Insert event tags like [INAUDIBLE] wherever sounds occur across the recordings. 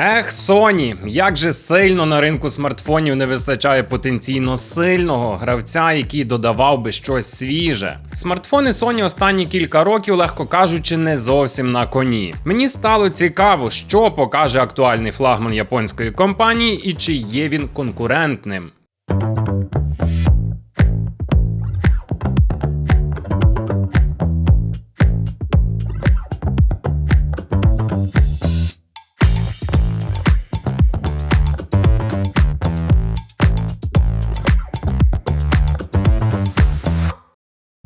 Ех, Sony, як же сильно на ринку смартфонів не вистачає потенційно сильного гравця, який додавав би щось свіже. Смартфони Sony останні кілька років, легко кажучи, не зовсім на коні. Мені стало цікаво, що покаже актуальний флагман японської компанії і чи є він конкурентним.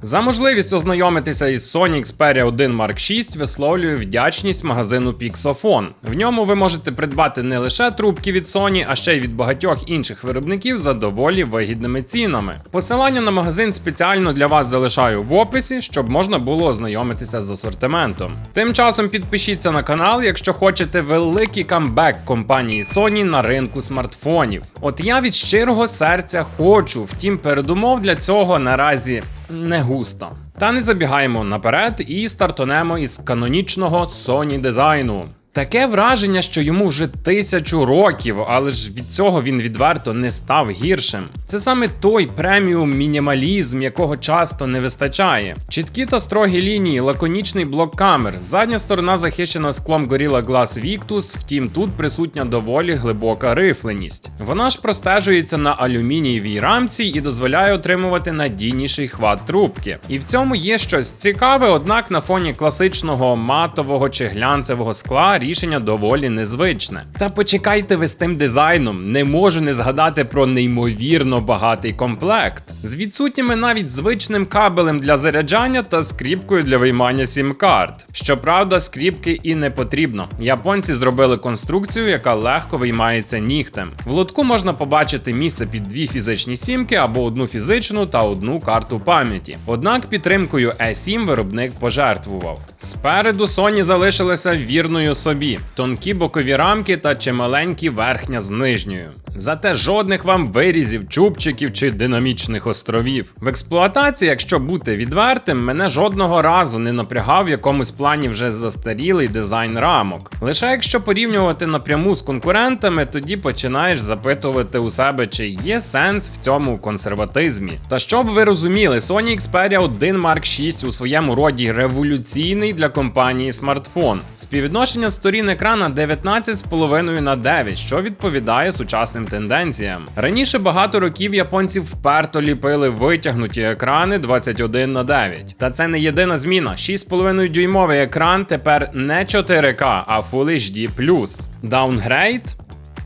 За можливість ознайомитися із Sony Xperia 1 Mark 6 висловлюю вдячність магазину Pixofon. В ньому ви можете придбати не лише трубки від Sony, а ще й від багатьох інших виробників за доволі вигідними цінами. Посилання на магазин спеціально для вас залишаю в описі, щоб можна було ознайомитися з асортиментом. Тим часом підпишіться на канал, якщо хочете великий камбек компанії Sony на ринку смартфонів. От я від щирого серця хочу, втім передумов для цього наразі не густо. Та не забігаємо наперед і стартонемо із канонічного Sony дизайну. Таке враження, що йому вже тисячу років, але ж від цього він відверто не став гіршим. Це саме той преміум мінімалізм, якого часто не вистачає. Чіткі та строгі лінії, лаконічний блок камер, задня сторона захищена склом Gorilla Glass Victus, втім тут присутня доволі глибока рифленість. Вона ж простежується на алюмінієвій рамці і дозволяє отримувати надійніший хват трубки. І в цьому є щось цікаве, однак на фоні класичного матового чи глянцевого скла рішення доволі незвичне. Та почекайте ви з тим дизайном, не можу не згадати про неймовірно багатий комплект з відсутніми навіть звичним кабелем для заряджання та скріпкою для виймання сім-карт. Щоправда, скріпки і не потрібно. Японці зробили конструкцію, яка легко виймається нігтем. В лотку можна побачити місце під дві фізичні сімки або одну фізичну та одну карту пам'яті. Однак підтримкою E7 виробник пожертвував. Спереду Sony залишилася вірною собі: тонкі бокові рамки та чималенькі верхня з нижньою. Зате жодних вам вирізів, чубчиків чи динамічних островів. В експлуатації, якщо бути відвертим, мене жодного разу не напрягав в якомусь плані вже застарілий дизайн рамок. Лише якщо порівнювати напряму з конкурентами, тоді починаєш запитувати у себе, чи є сенс в цьому консерватизмі. Та щоб ви розуміли, Sony Xperia 1 Mark 6 у своєму роді революційний для компанії смартфон. Співвідношення сторін екрана 19,5 на 9, що відповідає сучасним тенденціям. Раніше багато років японці вперто ліпили витягнуті екрани 21 на 9. Та це не єдина зміна. 6,5 дюймовий екран тепер не 4К, а Full HD+. Даунгрейд?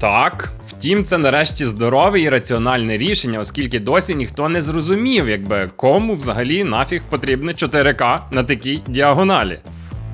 Так, втім, це нарешті здорове і раціональне рішення, оскільки досі ніхто не зрозумів, якби кому взагалі нафіг потрібне 4К на такій діагоналі.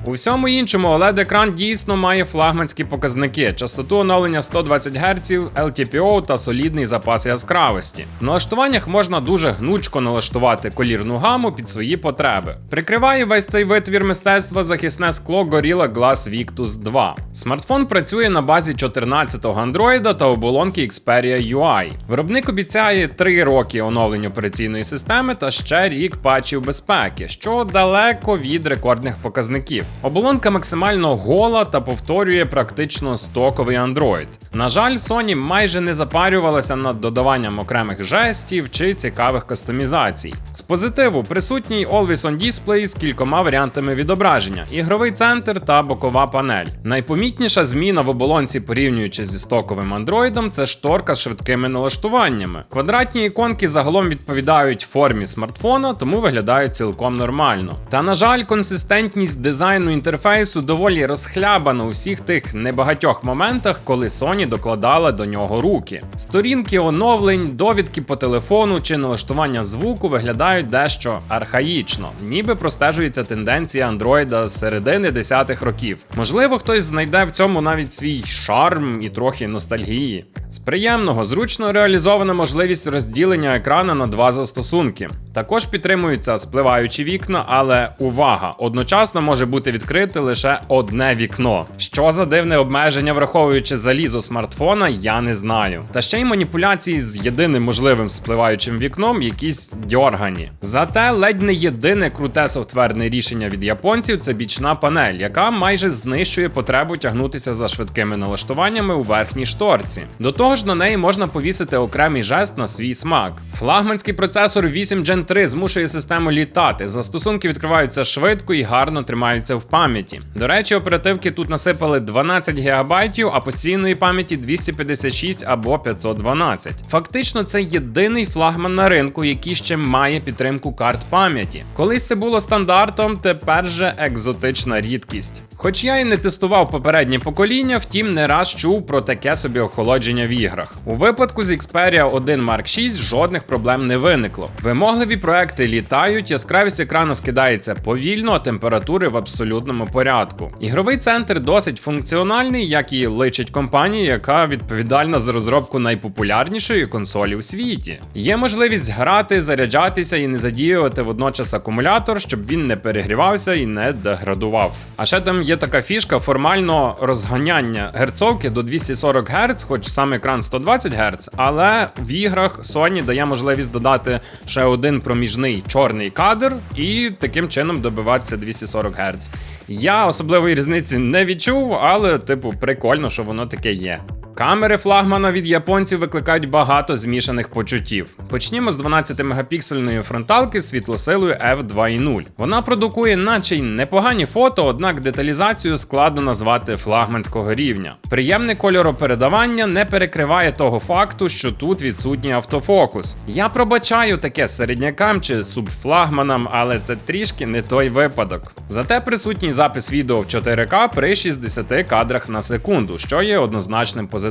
У всьому іншому OLED-екран дійсно має флагманські показники: частоту оновлення 120 Гц, LTPO та солідний запас яскравості. В налаштуваннях можна дуже гнучко налаштувати колірну гаму під свої потреби. Прикриває весь цей витвір мистецтва захисне скло Gorilla Glass Victus 2. Смартфон працює на базі 14-го Android та оболонки Xperia UI. Виробник обіцяє 3 роки оновлень операційної системи та ще рік патчів безпеки, що далеко від рекордних показників. Оболонка максимально гола та повторює практично стоковий Android. На жаль, Sony майже не запарювалася над додаванням окремих жестів чи цікавих кастомізацій. З позитиву присутній Always On Display з кількома варіантами відображення, ігровий центр та бокова панель. Найпомітніша зміна в оболонці, порівнюючи зі стоковим Android, це шторка з швидкими налаштуваннями. Квадратні іконки загалом відповідають формі смартфона, тому виглядають цілком нормально. Та на жаль, консистентність дизайну інтерфейсу доволі розхлябана у всіх тих небагатьох моментах, коли Sony докладала до нього руки. Сторінки оновлень, довідки по телефону чи налаштування звуку виглядають дещо архаїчно, ніби простежується тенденція Android з середини десятих років. Можливо, хтось знайде в цьому навіть свій шарм і трохи ностальгії. З приємного зручно реалізована можливість розділення екрана на два застосунки. Також підтримуються спливаючі вікна, але увага! Одночасно може бути відкрите лише одне вікно. Що за дивне обмеження, враховуючи залізо смартфона, я не знаю. Та ще й маніпуляції з єдиним можливим спливаючим вікном якісь дьоргані. Зате ледь не єдине круте софтверне рішення від японців це бічна панель, яка майже знищує потребу тягнутися за швидкими налаштуваннями у верхній шторці. До того ж, на неї можна повісити окремий жест на свій смак. Флагманський процесор 8 Gen 3 змушує систему літати. Застосунки відкриваються швидко і гарно тримаються в пам'яті. До речі, оперативки тут насипали 12 ГБ, а постійної пам'яті 256 або 512. Фактично, це єдиний флагман на ринку, який ще має підтримку карт пам'яті. Колись це було стандартом, тепер же екзотична рідкість. Хоч я і не тестував попереднє покоління, втім не раз чув про таке собі охолодження в іграх. У випадку з Xperia 1 Mark 6 жодних проблем не виникло. Вимогливі проекти літають, яскравість екрану скидається повільно, а температури в абсолютному порядку. Ігровий центр досить функціональний, як і личить компанії, яка відповідальна за розробку найпопулярнішої консолі у світі. Є можливість грати, заряджатися і не задіювати водночас акумулятор, щоб він не перегрівався і не деградував. А ще там є така фішка формально розганяння герцовки до 240 Гц, хоч сам екран 120 Гц, але в іграх Sony дає можливість додати ще один проміжний чорний кадр і таким чином добиватися 240 Гц. Я особливої різниці не відчув, але типу прикольно, що воно таке є. Камери флагмана від японців викликають багато змішаних почуттів. Почнімо з 12-мегапіксельної фронталки з світлосилою f2.0. Вона продукує наче й непогані фото, однак деталізацію складно назвати флагманського рівня. Приємне кольоропередавання не перекриває того факту, що тут відсутній автофокус. Я пробачаю таке середнякам чи субфлагманам, але це трішки не той випадок. Зате присутній запис відео в 4К при 60 кадрах на секунду, що є однозначним позитивом.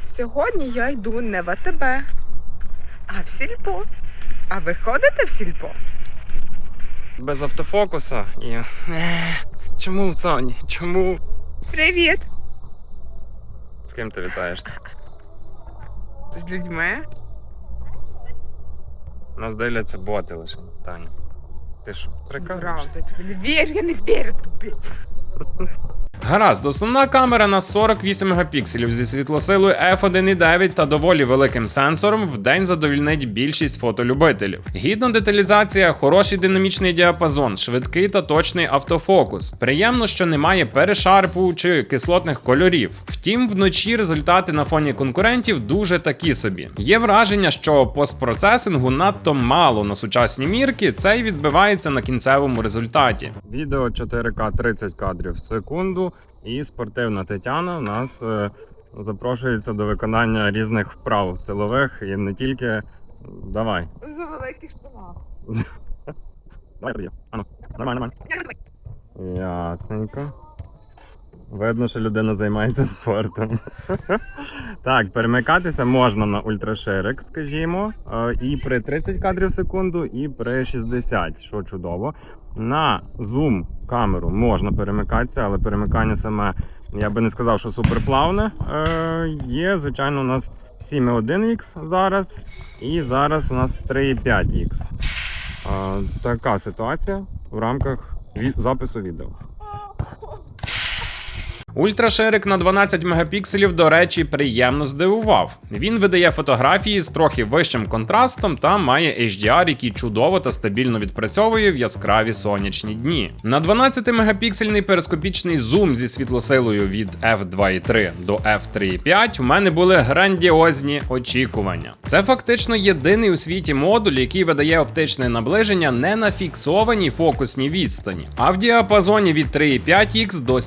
Сьогодні я йду не в АТБ, а в сільпо. А ви ходите в сільпо? Без автофокуса і. Чому, Соні? Чому? Привіт! З ким ти вітаєшся? З людьми. Нас дивляться боти лише, Таня. Ти я тобі не вірю, я не вірю тобі. Гаразд, основна камера на 48 мегапікселів зі світлосилою f1.9 та доволі великим сенсором в день задовільнить більшість фотолюбителів. Гідна деталізація, хороший динамічний діапазон, швидкий та точний автофокус. Приємно, що немає перешарпу чи кислотних кольорів. Втім, вночі результати на фоні конкурентів дуже такі собі. Є враження, що постпроцесингу надто мало на сучасні мірки, це й відбивається на кінцевому результаті. Відео 4К 30 кадрів в секунду, і спортивна Тетяна в нас е, запрошується до виконання різних вправ силових і не тільки. Давай. За великий штанах. [LAUGHS] Давай тобі. Ану, нормально, нормально. Ясненько. Видно, що людина займається спортом. [LAUGHS] так, перемикатися можна на ультраширик, скажімо, е, і при 30 кадрів в секунду, і при 60, що чудово. На зум камеру можна перемикатися, але перемикання саме я би не сказав, що суперплавне. Е, є, звичайно, у нас 7.1X зараз, і зараз у нас 3.5X. Е, така ситуація в рамках запису відео. Ультраширик на 12 мегапікселів, до речі, приємно здивував. Він видає фотографії з трохи вищим контрастом та має HDR, який чудово та стабільно відпрацьовує в яскраві сонячні дні. На 12-мегапіксельний перископічний зум зі світлосилою від f2.3 до f3.5 у мене були грандіозні очікування. Це фактично єдиний у світі модуль, який видає оптичне наближення не на фіксованій фокусній відстані, а в діапазоні від 3,5х до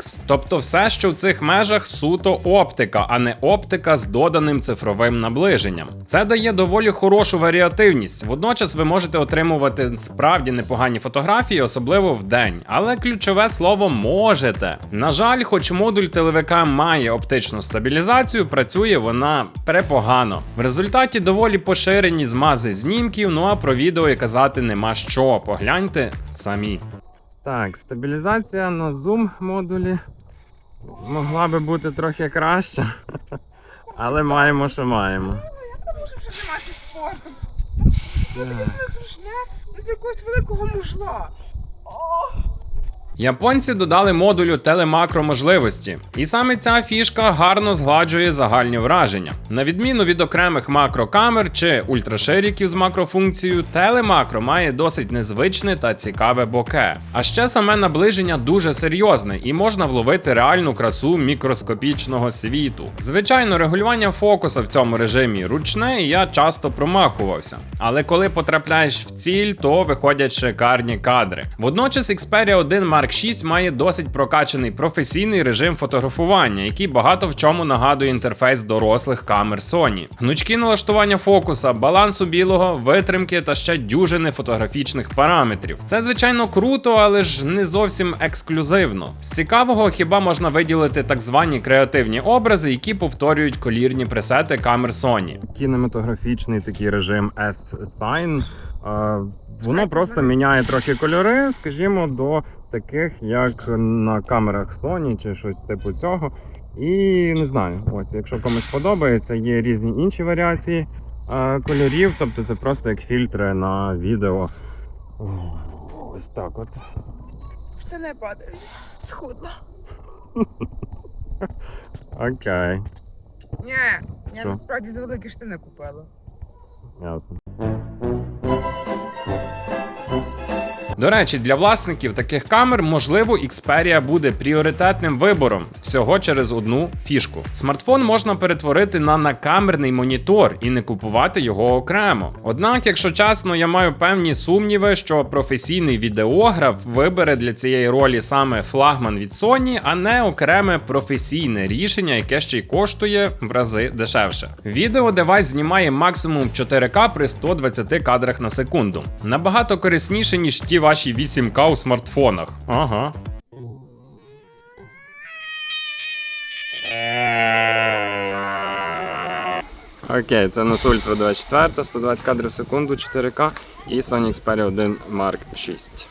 7,1х. Тобто все, що в цих межах суто оптика, а не оптика з доданим цифровим наближенням. Це дає доволі хорошу варіативність. Водночас ви можете отримувати справді непогані фотографії, особливо в день. Але ключове слово можете. На жаль, хоч модуль телевика має оптичну стабілізацію, працює вона препогано. В результаті доволі поширені змази знімків, ну а про відео і казати нема що. Погляньте самі. Так, стабілізація на зум модулі могла би бути трохи краща. [LAUGHS] Але маємо, що маємо. Як не можу ще займатися спортом? Незручне для якогось великого мужла. Японці додали модулю телемакро можливості, і саме ця фішка гарно згладжує загальні враження. На відміну від окремих макрокамер чи ультраширіків з макрофункцією, телемакро має досить незвичне та цікаве боке. А ще саме наближення дуже серйозне і можна вловити реальну красу мікроскопічного світу. Звичайно, регулювання фокуса в цьому режимі ручне, і я часто промахувався. Але коли потрапляєш в ціль, то виходять шикарні кадри. Водночас Xperia 1 Mark 6 має досить прокачаний професійний режим фотографування, який багато в чому нагадує інтерфейс дорослих камер Sony. Гнучкі налаштування фокуса, балансу білого, витримки та ще дюжини фотографічних параметрів. Це звичайно круто, але ж не зовсім ексклюзивно. З цікавого хіба можна виділити так звані креативні образи, які повторюють колірні пресети камер Sony. Кінематографічний такий режим S-Sign. Воно просто міняє трохи кольори, скажімо, до таких, як на камерах Sony чи щось типу цього. І не знаю, ось, якщо комусь подобається, є різні інші варіації е, кольорів, тобто це просто як фільтри на відео. Ось так от. Штани падають. Схудла. Окей, Ні, я Що? насправді за великі штани купила. ясно. До речі, для власників таких камер, можливо, Xperia буде пріоритетним вибором всього через одну фішку. Смартфон можна перетворити на накамерний монітор і не купувати його окремо. Однак, якщо чесно, я маю певні сумніви, що професійний відеограф вибере для цієї ролі саме флагман від Sony, а не окреме професійне рішення, яке ще й коштує в рази дешевше. Відео девайс знімає максимум 4К при 120 кадрах на секунду. Набагато корисніше, ніж ті ваші 8К у смартфонах. Ага. Окей, це нас Ultra 24, 120 кадрів в секунду, 4К і Sony Xperia 1 Mark 6.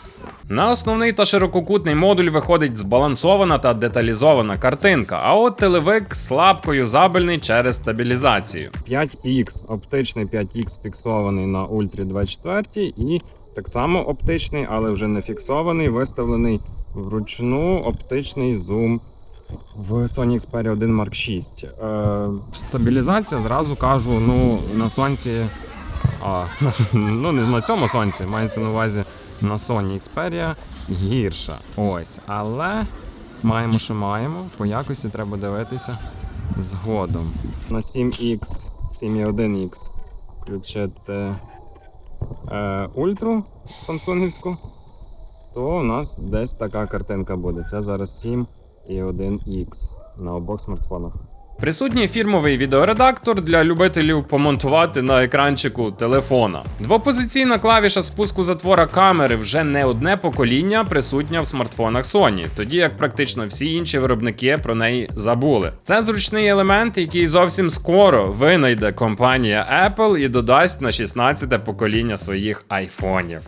На основний та ширококутний модуль виходить збалансована та деталізована картинка, а от телевик слабко юзабельний через стабілізацію. 5X, оптичний 5X фіксований на Ultra 24 і так само оптичний, але вже не фіксований, виставлений вручну оптичний зум в Sony Xperia 1 Mark 6. Е, стабілізація, зразу кажу, ну на сонці. А, [LAUGHS] ну не на цьому сонці, мається на увазі на Sony Xperia гірша. Ось. Але маємо, що маємо. По якості треба дивитися згодом. На 7X, 7.1X включити ультру самсунгівську, то у нас десь така картинка буде. Це зараз 7 і 1X на обох смартфонах. Присутній фірмовий відеоредактор для любителів помонтувати на екранчику телефона. Двопозиційна клавіша спуску затвора камери вже не одне покоління присутня в смартфонах Sony, тоді як практично всі інші виробники про неї забули. Це зручний елемент, який зовсім скоро винайде компанія Apple і додасть на 16 покоління своїх айфонів.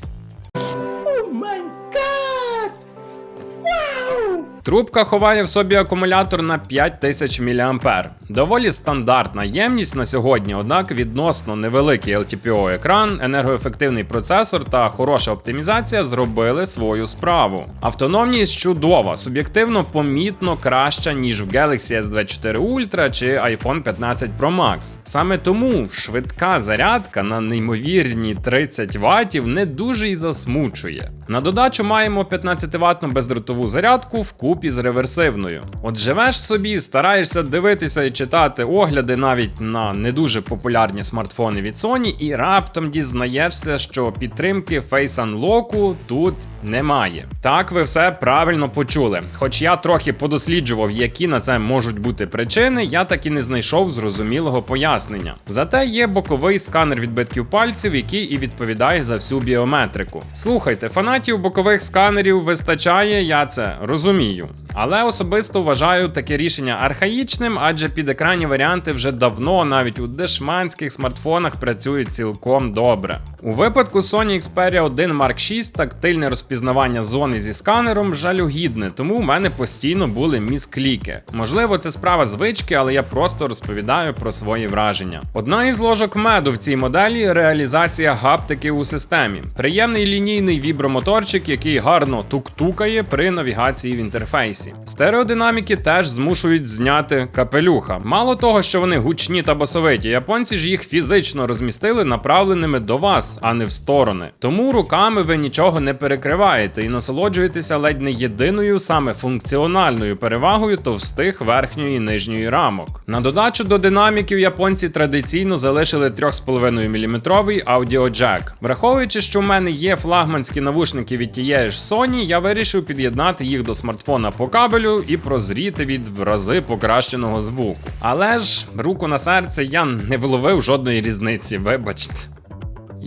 Трубка ховає в собі акумулятор на 5000 мА. Доволі стандартна ємність на сьогодні, однак відносно невеликий LTPO екран, енергоефективний процесор та хороша оптимізація зробили свою справу. Автономність чудова, суб'єктивно помітно краща, ніж в Galaxy S24 Ultra чи iPhone 15 Pro Max. Саме тому швидка зарядка на неймовірні 30 Вт не дуже і засмучує. На додачу маємо 15 ватну бездротову зарядку вкупі з реверсивною. От живеш собі, стараєшся дивитися і читати огляди навіть на не дуже популярні смартфони від Sony, і раптом дізнаєшся, що підтримки Face Unlock тут немає. Так, ви все правильно почули. Хоч я трохи подосліджував, які на це можуть бути причини, я так і не знайшов зрозумілого пояснення. Зате є боковий сканер відбитків пальців, який і відповідає за всю біометрику. Слухайте, фанатів бокових сканерів вистачає, я це розумію. Спасибо. Але особисто вважаю таке рішення архаїчним, адже підекранні варіанти вже давно навіть у дешманських смартфонах працюють цілком добре. У випадку Sony Xperia 1 Mark 6 тактильне розпізнавання зони зі сканером жалюгідне, тому в мене постійно були міскліки. Можливо, це справа звички, але я просто розповідаю про свої враження. Одна із ложок меду в цій моделі реалізація гаптики у системі. Приємний лінійний вібромоторчик, який гарно тук-тукає при навігації в інтерфейсі. Стереодинаміки теж змушують зняти капелюха. Мало того, що вони гучні та басовиті, японці ж їх фізично розмістили направленими до вас, а не в сторони. Тому руками ви нічого не перекриваєте і насолоджуєтеся ледь не єдиною саме функціональною перевагою товстих верхньої і нижньої рамок. На додачу до динаміків японці традиційно залишили 3,5 мм аудіоджек. Враховуючи, що в мене є флагманські навушники від тієї ж Sony, я вирішив під'єднати їх до смартфона по кабелю і прозріти від в рази покращеного звуку. Але ж руку на серце я не вловив жодної різниці, вибачте.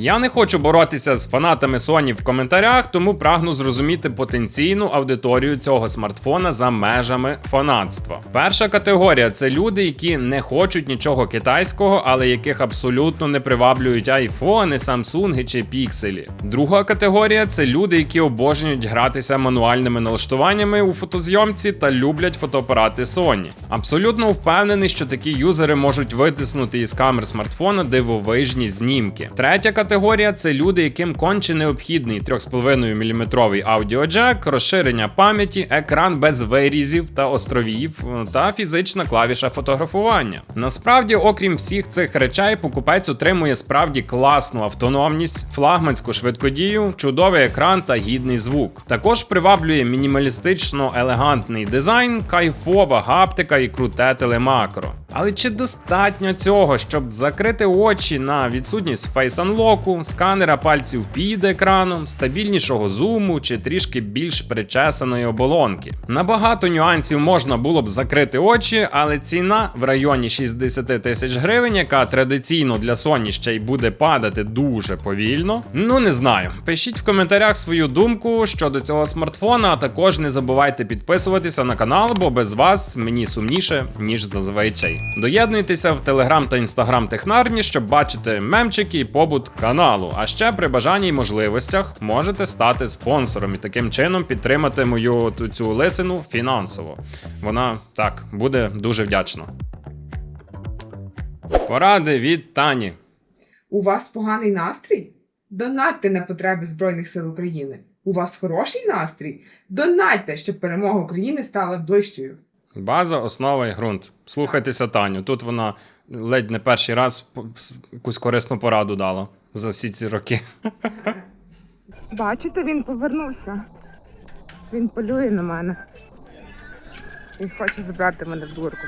Я не хочу боротися з фанатами Sony в коментарях, тому прагну зрозуміти потенційну аудиторію цього смартфона за межами фанатства. Перша категорія це люди, які не хочуть нічого китайського, але яких абсолютно не приваблюють айфони, самсунги чи пікселі. Друга категорія це люди, які обожнюють гратися мануальними налаштуваннями у фотозйомці та люблять фотоапарати Sony. Абсолютно впевнений, що такі юзери можуть витиснути із камер смартфона дивовижні знімки. Третя категорія це люди, яким конче необхідний 3,5 мм аудіоджек, розширення пам'яті, екран без вирізів та островів е, та фізична клавіша фотографування. Насправді, окрім всіх цих речей, покупець отримує справді класну автономність, флагманську швидкодію, чудовий екран та гідний звук. Також приваблює мінімалістично елегантний дизайн, кайфова гаптика і круте телемакро. Але чи достатньо цього, щоб закрити очі на відсутність Face Unlock, сканера пальців під екраном, стабільнішого зуму чи трішки більш причесаної оболонки? Набагато нюансів можна було б закрити очі, але ціна в районі 60 тисяч гривень, яка традиційно для Sony ще й буде падати дуже повільно. Ну не знаю. Пишіть в коментарях свою думку щодо цього смартфона, а також не забувайте підписуватися на канал, бо без вас мені сумніше, ніж зазвичай. Доєднуйтеся в Телеграм та Інстаграм Технарні, щоб бачити мемчики і побут каналу. А ще при бажанні й можливостях можете стати спонсором і таким чином підтримати мою цю лисину фінансово. Вона так буде дуже вдячна. Поради від Тані. У вас поганий настрій? Донатьте на потреби Збройних сил України. У вас хороший настрій? Донатьте, щоб перемога України стала ближчою. База, основа і ґрунт. Слухайтеся Таню. Тут вона ледь не перший раз якусь корисну пораду дала за всі ці роки. Бачите, він повернувся. Він полює на мене. Він хоче забрати мене в дурку.